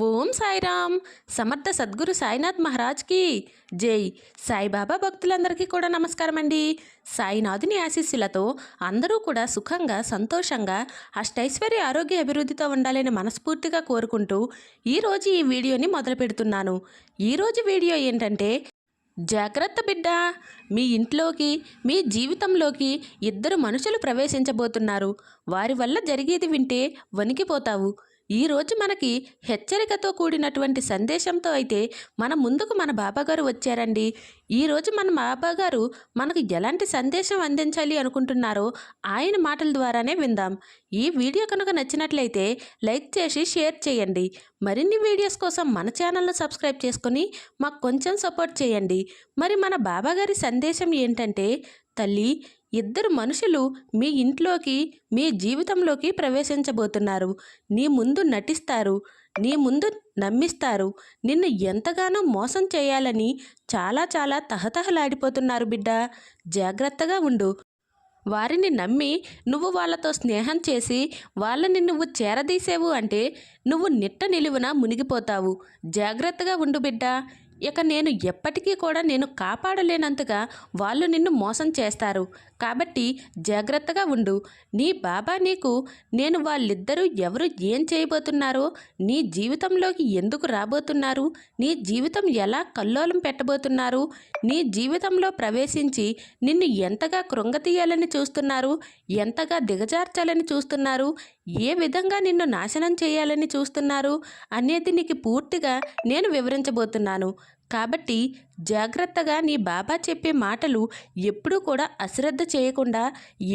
ఓం సాయిరామ్. సమర్థ సద్గురు సాయినాథ్ మహారాజ్కి జై. సాయిబాబా భక్తులందరికీ కూడా నమస్కారం అండి సాయినాథుని ఆశీస్సులతో అందరూ కూడా సుఖంగా సంతోషంగా అష్టైశ్వర్య ఆరోగ్య అభివృద్ధితో ఉండాలని మనస్ఫూర్తిగా కోరుకుంటూ ఈరోజు ఈ వీడియోని మొదలు పెడుతున్నాను. ఈరోజు వీడియో ఏంటంటే జాగ్రత్త బిడ్డ మీ ఇంట్లోకి మీ జీవితంలోకి ఇద్దరు మనుషులు ప్రవేశించబోతున్నారు. వారి వల్ల జరిగేది వింటే వణికిపోతావు. ఈరోజు మనకి హెచ్చరికతో కూడినటువంటి సందేశంతో అయితే మన ముందుకు మన బాబాగారు వచ్చారండి. ఈరోజు మన బాబాగారు మనకు ఎలాంటి సందేశం అందించాలి అనుకుంటున్నారో ఆయన మాటల ద్వారానే విందాం. ఈ వీడియో కనుక నచ్చినట్లయితే లైక్ చేసి షేర్ చేయండి. మరిన్ని వీడియోస్ కోసం మన ఛానల్ను సబ్స్క్రైబ్ చేసుకొని మాకు కొంచెం సపోర్ట్ చేయండి. మరి మన బాబాగారి సందేశం ఏంటంటే తల్లి ఇద్దరు మనుషులు మీ ఇంట్లోకి మీ జీవితంలోకి ప్రవేశించబోతున్నారు. నీ ముందు నటిస్తారు నీ ముందు నమ్మిస్తారు. నిన్ను ఎంతగానో మోసం చేయాలని చాలా చాలా తహతహలాడిపోతున్నారు బిడ్డ. జాగ్రత్తగా ఉండు. వారిని నమ్మి నువ్వు వాళ్ళతో స్నేహం చేసి వాళ్ళని నువ్వు చేరదీసేవు అంటే నువ్వు నిట్ట నిలువున మునిగిపోతావు. జాగ్రత్తగా ఉండు బిడ్డ. ఇక నేను ఎప్పటికీ కూడా నేను కాపాడలేనంతగా వాళ్ళు నిన్ను మోసం చేస్తారు. కాబట్టి జాగ్రత్తగా ఉండు. నీ బాబా నీకు నేను వాళ్ళిద్దరూ ఎవరు ఏం చేయబోతున్నారో నీ జీవితంలోకి ఎందుకు రాబోతున్నారు నీ జీవితం ఎలా కల్లోలం పెట్టబోతున్నారు నీ జీవితంలో ప్రవేశించి నిన్ను ఎంతగా కృంగతీయాలని చూస్తున్నారు ఎంతగా దిగజార్చాలని చూస్తున్నారు ఏ విధంగా నిన్ను నాశనం చేయాలని చూస్తున్నారు అనేది నీకు పూర్తిగా నేను వివరించబోతున్నాను. కాబట్టి జాగ్రత్తగా నీ బాబా చెప్పే మాటలు ఎప్పుడూ కూడా అశ్రద్ధ చేయకుండా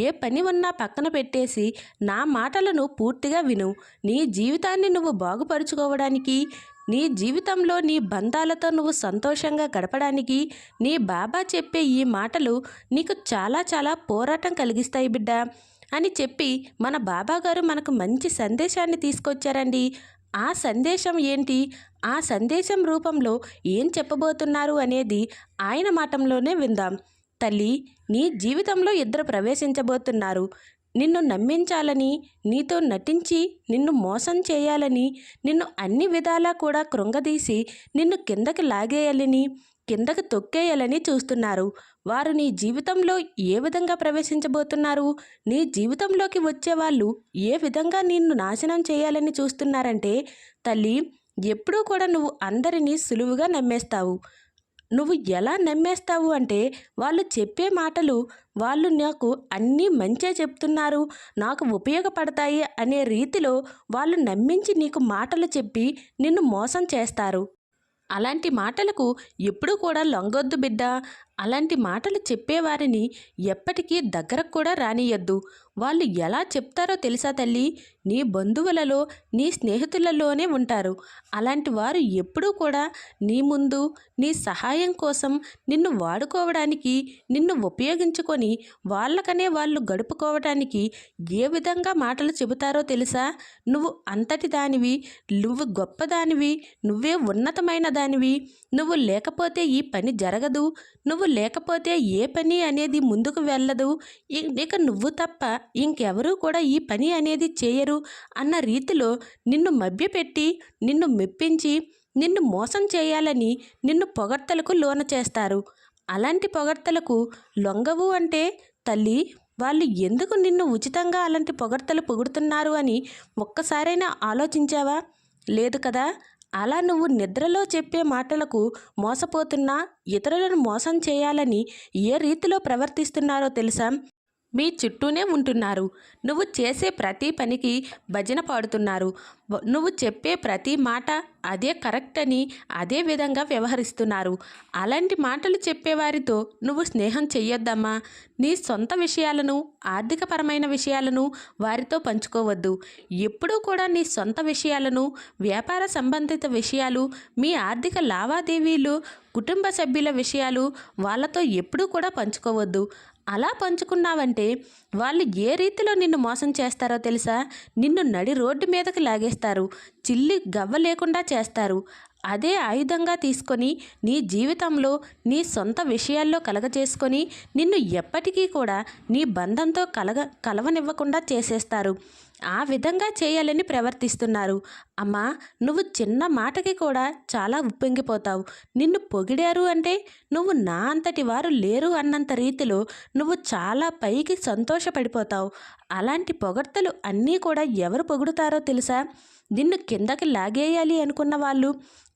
ఏ పని ఉన్నా పక్కన పెట్టేసి నా మాటలను పూర్తిగా విను. నీ జీవితాన్ని నువ్వు బాగుపరుచుకోవడానికి నీ జీవితంలో నీ బంధాలతో నువ్వు సంతోషంగా గడపడానికి నీ బాబా చెప్పే ఈ మాటలు నీకు చాలా చాలా పోరాటం కలిగిస్తాయి బిడ్డ అని చెప్పి మన బాబాగారు మనకు మంచి సందేశాన్ని తీసుకొచ్చారండి. ఆ సందేశం ఏంటి? ఆ సందేశం రూపంలో ఏం చెప్పబోతున్నారు అనేది ఆయన మాటంలోనే విందాం. తల్లి నీ జీవితంలో ఇద్దరు ప్రవేశించబోతున్నారు. నిన్ను నమ్మించాలని నీతో నటించి నిన్ను మోసం చేయాలని నిన్ను అన్ని విధాలా కూడా కృంగదీసి నిన్ను కిందకి లాగేయాలని కిందకు తొక్కేయాలని చూస్తున్నారు. వారు నీ జీవితంలో ఏ విధంగా ప్రవేశించబోతున్నారు? నీ జీవితంలోకి వచ్చే వాళ్ళు ఏ విధంగా నిన్ను నాశనం చేయాలని చూస్తున్నారంటే తల్లి ఎప్పుడూ కూడా నువ్వు అందరినీ సులువుగా నమ్మేస్తావు. నువ్వు ఎలా నమ్మేస్తావు అంటే వాళ్ళు చెప్పే మాటలు వాళ్ళు నాకు అన్నీ మంచే చెప్తున్నారు నాకు ఉపయోగపడతాయి అనే రీతిలో వాళ్ళు నమ్మించి నీకు మాటలు చెప్పి నిన్ను మోసం చేస్తారు. అలాంటి మాటలకు ఎప్పుడూ కూడా లొంగొద్దు బిడ్డ. అలాంటి మాటలు చెప్పేవారిని ఎప్పటికీ దగ్గరకు కూడా రానియద్దు వాళ్ళు ఎలా చెప్తారో తెలుసా తల్లి? నీ బంధువులలో నీ స్నేహితులలోనే ఉంటారు. అలాంటి వారు ఎప్పుడూ కూడా నీ ముందు నీ సహాయం కోసం నిన్ను వాడుకోవడానికి నిన్ను ఉపయోగించుకొని వాళ్ళకనే వాళ్ళు గడుపుకోవడానికి ఏ విధంగా మాటలు చెబుతారో తెలుసా? నువ్వు అంతటి దానివి నువ్వు గొప్పదానివి నువ్వే ఉన్నతమైన దానివి నువ్వు లేకపోతే ఈ పని జరగదు నువ్వు లేకపోతే ఏ పని అనేది ముందుకు వెళ్ళదు. ఇక నువ్వు తప్ప ఇంకెవరూ కూడా ఈ పని అనేది చేయరు అన్న రీతిలో నిన్ను మభ్యపెట్టి నిన్ను మెప్పించి నిన్ను మోసం చేయాలని నిన్ను పొగడ్తలకు లోన చేస్తారు. అలాంటి పొగడ్తలకు లొంగవు అంటే తల్లి వాళ్ళు ఎందుకు నిన్ను ఉచితంగా అలాంటి పొగడ్తలు పొగుడుతున్నారు అని ఒక్కసారైనా ఆలోచించావా? లేదు కదా? అలా నువ్వు నిద్రలో చెప్పే మాటలకు మోసపోతున్నా ఇతరులను మోసం చేయాలని ఏ రీతిలో ప్రవర్తిస్తున్నారో తెలుసా? మీ చుట్టూనే ఉంటున్నారు. నువ్వు చేసే ప్రతి పనికి భజన పాడుతున్నారు. నువ్వు చెప్పే ప్రతి మాట అదే కరెక్ట్ అని అదే విధంగా వ్యవహరిస్తున్నారు. అలాంటి మాటలు చెప్పేవారితో నువ్వు స్నేహం చెయ్యొద్దమ్మా. నీ సొంత విషయాలను ఆర్థికపరమైన విషయాలను వారితో పంచుకోవద్దు. ఎప్పుడూ కూడా నీ సొంత విషయాలను వ్యాపార సంబంధిత విషయాలు మీ ఆర్థిక లావాదేవీలు కుటుంబ సభ్యుల విషయాలు వాళ్ళతో ఎప్పుడూ కూడా పంచుకోవద్దు. అలా పంచుకున్నావంటే వాళ్ళు ఏ రీతిలో నిన్ను మోసం చేస్తారో తెలుసా? నిన్ను నడి రోడ్డు మీదకి లాగేస్తారు. చిల్లి గవ్వ లేకుండా చేస్తారు. అదే ఆయుధంగా తీసుకొని నీ జీవితంలో నీ సొంత విషయాల్లో కలగజేసుకొని నిన్ను ఎప్పటికీ కూడా నీ బంధంతో కలగ కలవనివ్వకుండా చేసేస్తారు. ఆ విధంగా చేయాలని ప్రవర్తిస్తున్నారు. అమ్మా నువ్వు చిన్న మాటకి కూడా చాలా ఉప్పొంగిపోతావు. నిన్ను పొగిడారు అంటే నువ్వు నా అంతటి వారు లేరు అన్నంత రీతిలో నువ్వు చాలా పైకి సంతోషపడిపోతావు. అలాంటి పొగడ్తలు అన్నీ కూడా ఎవరు పొగుడుతారో తెలుసా? నిన్ను కిందకి లాగేయాలి అనుకున్న వాళ్ళు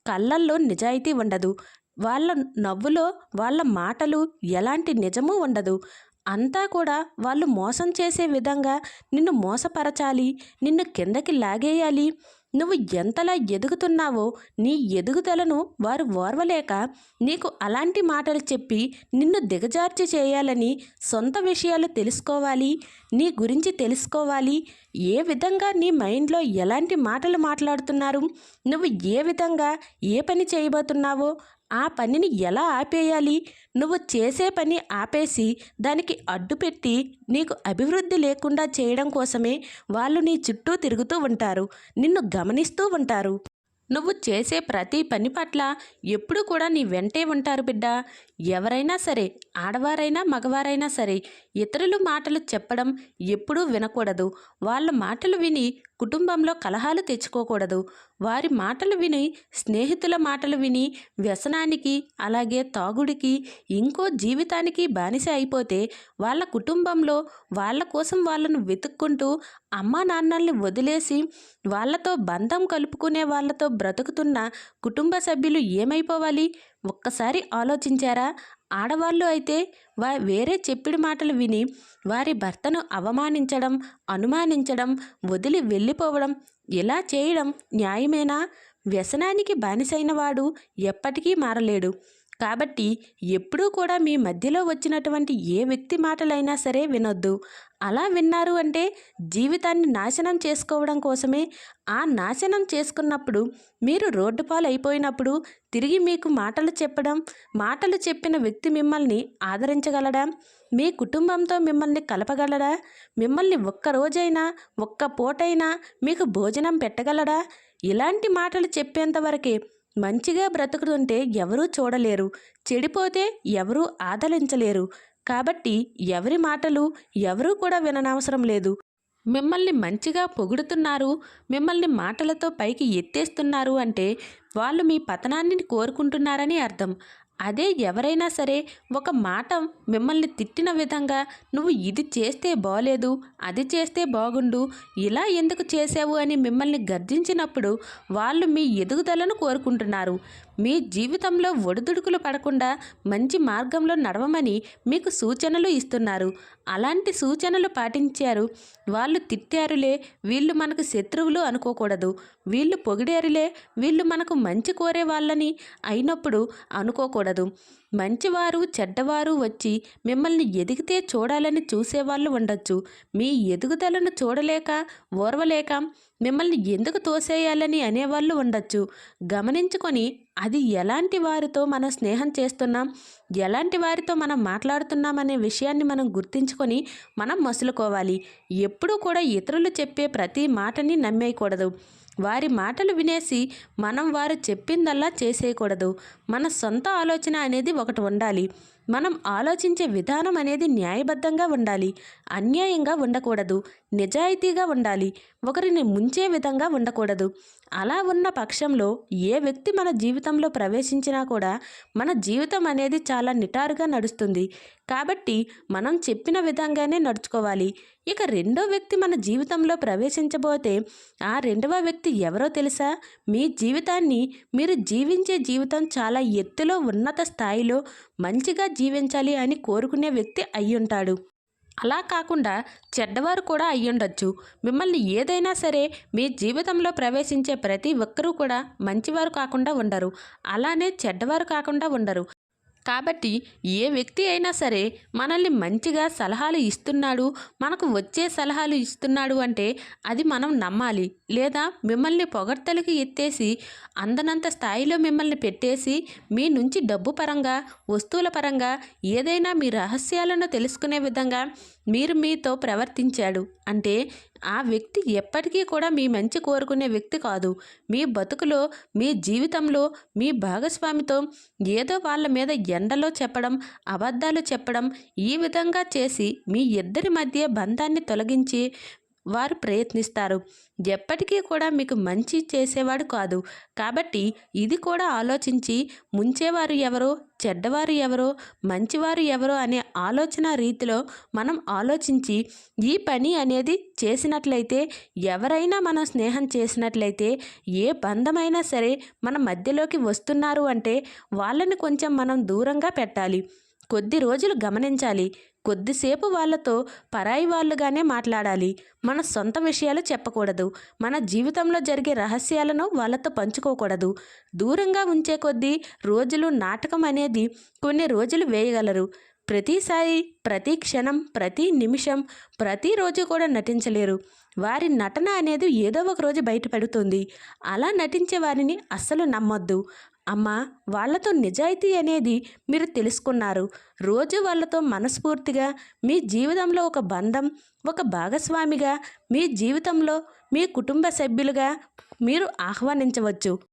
కళ్ళల్లో నిజాయితీ ఉండదు. వాళ్ళ నవ్వులో వాళ్ళ మాటలు ఎలాంటి నిజమూ ఉండదు. అంతా కూడా వాళ్ళు మోసం చేసే విధంగా నిన్ను మోసపరచాలి నిన్ను కిందకి లాగేయాలి. నువ్వు ఎంతలా ఎదుగుతున్నావో నీ ఎదుగుదలను వారు ఓర్వలేక నీకు అలాంటి మాటలు చెప్పి నిన్ను దిగజార్చి చేయాలని సొంత విషయాలు తెలుసుకోవాలి నీ గురించి తెలుసుకోవాలి. ఏ విధంగా నీ మైండ్లో ఎలాంటి మాటలు మాట్లాడుతున్నారు? నువ్వు ఏ విధంగా ఏ పని చేయబోతున్నావో ఆ పనిని ఎలా ఆపేయాలి? నువ్వు చేసే పని ఆపేసి దానికి అడ్డుపెట్టి నీకు అభివృద్ధి లేకుండా చేయడం కోసమే వాళ్ళు నీ చుట్టూ తిరుగుతూ ఉంటారు. నిన్ను గమనిస్తూ ఉంటారు. నువ్వు చేసే ప్రతి పని పట్ల ఎప్పుడు కూడా నీ వెంటే ఉంటారు బిడ్డ. ఎవరైనా సరే ఆడవారైనా మగవారైనా సరే ఇతరులు మాటలు చెప్పడం ఎప్పుడూ వినకూడదు. వాళ్ళ మాటలు విని కుటుంబంలో కలహాలు తెచ్చుకోకూడదు. వారి మాటలు విని స్నేహితుల మాటలు విని వ్యసనానికి అలాగే తాగుడికి ఇంకో జీవితానికి బానిస అయిపోతే వాళ్ళ కుటుంబంలో వాళ్ళ కోసం వాళ్ళను వెతుక్కుంటూ అమ్మా నాన్నల్ని వదిలేసి వాళ్ళతో బంధం కలుపుకునే వాళ్ళతో బ్రతుకుతున్న కుటుంబ సభ్యులు ఏమైపోవాలి? ఒక్కసారి ఆలోచించారా? ఆడవాళ్ళు అయితే వా వేరే చెప్పిడి మాటలు విని వారి భర్తను అవమానించడం అనుమానించడం వదిలి వెళ్ళిపోవడం ఇలా చేయడం న్యాయమేనా? వ్యసనానికి బానిసైన వాడు ఎప్పటికీ మారలేడు. కాబట్టి ఎప్పుడూ కూడా మీ మధ్యలో వచ్చినటువంటి ఏ వ్యక్తి మాటలైనా సరే వినొద్దు. అలా విన్నారు అంటే జీవితాన్ని నాశనం చేసుకోవడం కోసమే. ఆ నాశనం చేసుకున్నప్పుడు మీరు రోడ్డు పాలు అయిపోయినప్పుడు తిరిగి మీకు మాటలు చెప్పడం మాటలు చెప్పిన వ్యక్తి మిమ్మల్ని ఆదరించగలడా? మీ కుటుంబంతో మిమ్మల్ని కలపగలడా? మిమ్మల్ని ఒక్క రోజైనా ఒక్క పూటైనా మీకు భోజనం పెట్టగలడా? ఇలాంటి మాటలు చెప్పేంతవరకే మంచిగా బ్రతుకుతుంటే ఎవరూ చూడలేరు. చెడిపోతే ఎవరూ ఆదరించలేరు. కాబట్టి ఎవరి మాటలు ఎవరూ కూడా విననవసరం లేదు. మిమ్మల్ని మంచిగా పొగుడుతున్నారు మిమ్మల్ని మాటలతో పైకి ఎత్తేస్తున్నారు అంటే వాళ్ళు మీ పతనాన్ని కోరుకుంటున్నారని అర్థం. అదే ఎవరైనా సరే ఒక మాట మిమ్మల్ని తిట్టిన విధంగా నువ్వు ఇది చేస్తే బాలేదు అది చేస్తే బాగుండు ఇలా ఎందుకు చేసావు అని మిమ్మల్ని గర్జించినప్పుడు వాళ్ళు మీ ఎదుగుదలను కోరుకుంటున్నారు. మీ జీవితంలో ఒడిదుడుకులు పడకుండా మంచి మార్గంలో నడవమని మీకు సూచనలు ఇస్తున్నారు. అలాంటి సూచనలు పాటించారు. వాళ్ళు తిట్టారులే వీళ్ళు మనకు శత్రువులు అనుకోకూడదు. వీళ్ళు పొగిడారులే వీళ్ళు మనకు మంచి కోరే వాళ్ళని అయినప్పుడు అనుకోకూడదు. మంచివారు చెడ్డవారు వచ్చి మిమ్మల్ని ఎదిగితే చూడాలని చూసేవాళ్ళు ఉండొచ్చు. మీ ఎదుగుదలను చూడలేక ఓర్వలేక మిమ్మల్ని ఎందుకు తోసేయాలని అనేవాళ్ళు ఉండొచ్చు. గమనించుకొని అది ఎలాంటి వారితో మనం స్నేహం చేస్తున్నాం ఎలాంటి వారితో మనం మాట్లాడుతున్నాం అనే విషయాన్ని మనం గుర్తించుకొని మనం మసులుకోవాలి. ఎప్పుడూ కూడా ఇతరులు చెప్పే ప్రతి మాటని నమ్మేయకూడదు. వారి మాటలు వినేసి మనం వారు చెప్పిందల్లా చేసేయకూడదు. మన సొంత ఆలోచన అనేది ఒకటి ఉండాలి. మనం ఆలోచించే విధానం అనేది న్యాయబద్ధంగా ఉండాలి. అన్యాయంగా ఉండకూడదు. నిజాయితీగా ఉండాలి. ఒకరిని ముంచే విధంగా ఉండకూడదు. అలా ఉన్న పక్షంలో ఏ వ్యక్తి మన జీవితంలో ప్రవేశించినా కూడా మన జీవితం అనేది చాలా నిటారుగా నడుస్తుంది. కాబట్టి మనం చెప్పిన విధంగానే నడుచుకోవాలి. ఇక రెండో వ్యక్తి మన జీవితంలో ప్రవేశించబోతే ఆ రెండవ వ్యక్తి ఎవరో తెలుసా? మీ జీవితాన్ని మీరు జీవించే జీవితం చాలా ఎత్తులో ఉన్నత స్థాయిలో మంచిగా జీవించాలి అని కోరుకునే వ్యక్తి అయ్యుంటాడు. అలా కాకుండా చెడ్డవారు కూడా అయ్యుండొచ్చు. మిమ్మల్ని ఏదైనా సరే మీ జీవితంలో ప్రవేశించే ప్రతి ఒక్కరూ కూడా మంచివారు కాకుండా ఉండరు. అలానే చెడ్డవారు కాకుండా ఉండరు. కాబట్టి ఏ వ్యక్తి అయినా సరే మనల్ని మంచిగా సలహాలు ఇస్తున్నాడు మనకు వచ్చే సలహాలు ఇస్తున్నాడు అంటే అది మనం నమ్మాలి. లేదా మిమ్మల్ని పొగడ్తలకి ఎత్తేసి అందనంత స్థాయిలో మిమ్మల్ని పెట్టేసి మీ నుంచి డబ్బు పరంగా వస్తువుల పరంగా ఏదైనా మీ రహస్యాలను తెలుసుకునే విధంగా మీరు మీతో ప్రవర్తించాడు. అంటే ఆ వ్యక్తి ఎప్పటికీ కూడా మీ మంచి కోరుకునే వ్యక్తి కాదు. మీ బతుకులో మీ జీవితంలో మీ భాగస్వామితో ఏదో వాళ్ళ మీద ఎండలో చెప్పడం అబద్ధాలు చెప్పడం ఈ విధంగా చేసి మీ ఇద్దరి మధ్య బంధాన్ని తొలగించి వారు ప్రయత్నిస్తారు. ఎప్పటికీ కూడా మీకు మంచి చేసేవాడు కాదు. కాబట్టి ఇది కూడా ఆలోచించి ముంచేవారు ఎవరో చెడ్డవారు ఎవరో మంచివారు ఎవరో అనే ఆలోచన రీతిలో మనం ఆలోచించి ఈ పని అనేది చేసినట్లయితే ఎవరైనా మనం స్నేహం చేసినట్లయితే ఏ బంధమైనా సరే మన మధ్యలోకి వస్తున్నారు అంటే వాళ్ళని కొంచెం మనం దూరంగా పెట్టాలి. కొద్ది రోజులు గమనించాలి. కొద్దిసేపు వాళ్ళతో పరాయి వాళ్ళుగానే మాట్లాడాలి. మన సొంత విషయాలు చెప్పకూడదు. మన జీవితంలో జరిగే రహస్యాలను వాళ్ళతో పంచుకోకూడదు. దూరంగా ఉంచే కొద్దీ రోజులు నాటకం అనేది కొన్ని రోజులు వేయగలరు. ప్రతిసారి ప్రతి క్షణం ప్రతి నిమిషం ప్రతిరోజు కూడా నటించలేరు. వారి నటన అనేది ఏదో ఒక రోజు బయటపడుతుంది. అలా నటించే వారిని అస్సలు నమ్మొద్దు. అమ్మా వాళ్ళతో నిజాయితీ అనేది మీరు తెలుసుకున్నారు. రోజు వాళ్ళతో మనస్ఫూర్తిగా మీ జీవితంలో ఒక బంధం ఒక భాగస్వామిగా మీ జీవితంలో మీ కుటుంబ సభ్యులుగా మీరు ఆహ్వానించవచ్చు.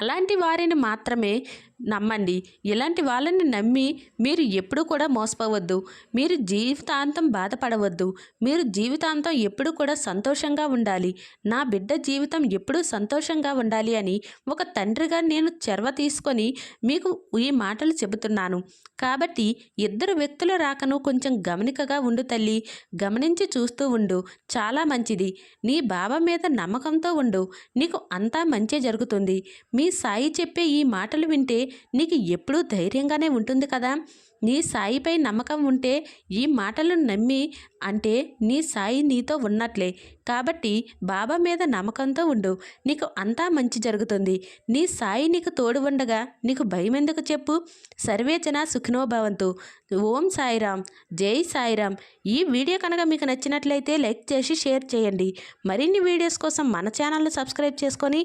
అలాంటి వారిని మాత్రమే నమ్మండి. ఇలాంటి వాళ్ళని నమ్మి మీరు ఎప్పుడూ కూడా మోసపోవద్దు. మీరు జీవితాంతం బాధపడవద్దు. మీరు జీవితాంతం ఎప్పుడు కూడా సంతోషంగా ఉండాలి. నా బిడ్డ జీవితం ఎప్పుడూ సంతోషంగా ఉండాలి అని ఒక తండ్రిగా నేను చెరవ తీసుకొని మీకు ఈ మాటలు చెబుతున్నాను. కాబట్టి ఇద్దరు వ్యక్తుల రాకను కొంచెం గమనికగా ఉండు తల్లి. గమనించి చూస్తూ ఉండు. చాలా మంచిది. నీ బావ మీద నమ్మకంతో ఉండు. నీకు అంతా మంచి జరుగుతుంది. మీ సాయి చెప్పే ఈ మాటలు వింటే నీకు ఎప్పుడూ ధైర్యంగానే ఉంటుంది కదా? నీ సాయిపై నమ్మకం ఉంటే ఈ మాటలను నమ్మి అంటే నీ సాయి నీతో ఉన్నట్లే. కాబట్టి బాబా మీద నమ్మకంతో ఉండు. నీకు అంతా మంచి జరుగుతుంది. నీ సాయి నీకు తోడు ఉండగా నీకు భయం ఎందుకు చెప్పు సర్వేచన సుఖినోభవంతు ఓం సాయిరామ్. జై సాయిరామ్. ఈ వీడియో కనుక మీకు నచ్చినట్లయితే లైక్ చేసి షేర్ చేయండి. మరిన్ని వీడియోస్ కోసం మన ఛానల్ను సబ్స్క్రైబ్ చేసుకొని